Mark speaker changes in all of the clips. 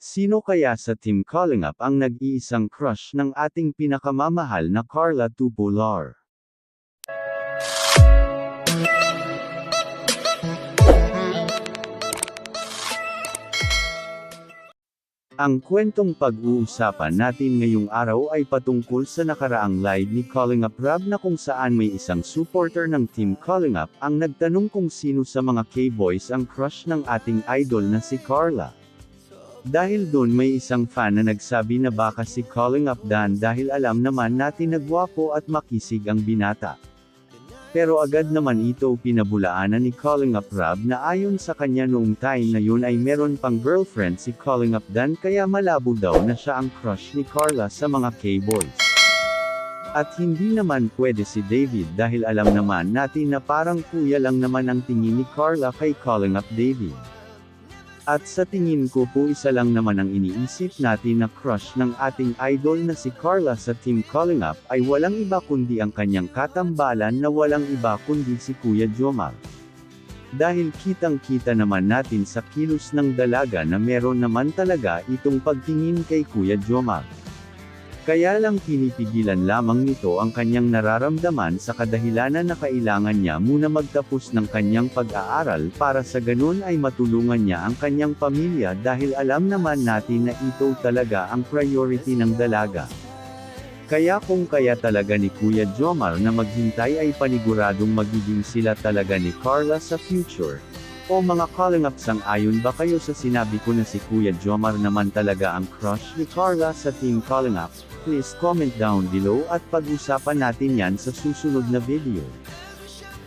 Speaker 1: Sino kaya sa Team Calling Up ang nag-iisang crush ng ating pinakamamahal na Carla Tupular? Ang kwentong pag-uusapan natin ngayong araw ay patungkol sa nakaraang live ni Calling Up Rob na kung saan may isang supporter ng Team Calling Up ang nagtanong kung sino sa mga K-boys ang crush ng ating idol na si Carla. Dahil doon may isang fan na nagsabi na baka si Calling Up Dan dahil alam naman natin na gwapo at makisig ang binata. Pero agad naman ito pinabulaanan ni Calling Up Rob na ayon sa kanya noong time na yun ay meron pang girlfriend si Calling Up Dan kaya malabo daw na siya ang crush ni Carla sa mga K-boys. At hindi naman pwede si David dahil alam naman natin na parang kuya lang naman ang tingin ni Carla kay Calling Up David. At sa tingin ko po isa lang naman ang iniisip natin na crush ng ating idol na si Carla sa Team Calling Up ay walang iba kundi ang kanyang katambalan na walang iba kundi si Kuya Jomar. Dahil kitang kita naman natin sa kilos ng dalaga na meron naman talaga itong pagtingin kay Kuya Jomar. Kaya lang pinipigilan lamang nito ang kanyang nararamdaman sa kadahilanan na kailangan niya muna magtapos ng kanyang pag-aaral para sa ganun ay matulungan niya ang kanyang pamilya dahil alam naman natin na ito talaga ang priority ng dalaga. Kaya kung kaya talaga ni Kuya Jomar na maghintay ay paniguradong magiging sila talaga ni Carla sa future. O mga calling up sang ayon ba kayo sa sinabi ko na si Kuya Jomar naman talaga ang crush ni Carla sa team calling up? Please comment down below at pag-usapan natin yan sa susunod na video.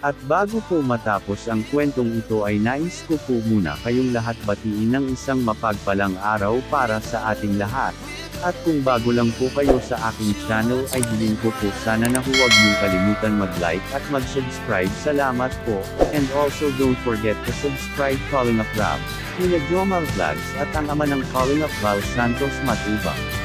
Speaker 1: At bago po matapos ang kwentong ito ay nais ko po muna kayong lahat batiin ng isang mapagpalang araw para sa ating lahat. At kung bago lang po kayo sa aking channel ay hiling ko po sana na huwag niyong kalimutan mag-like at mag-subscribe. Salamat po, and also don't forget to subscribe Calling Up Rob, Kuya Jomar Vlogs at ang ama ng Calling Up Val Santos Matubang.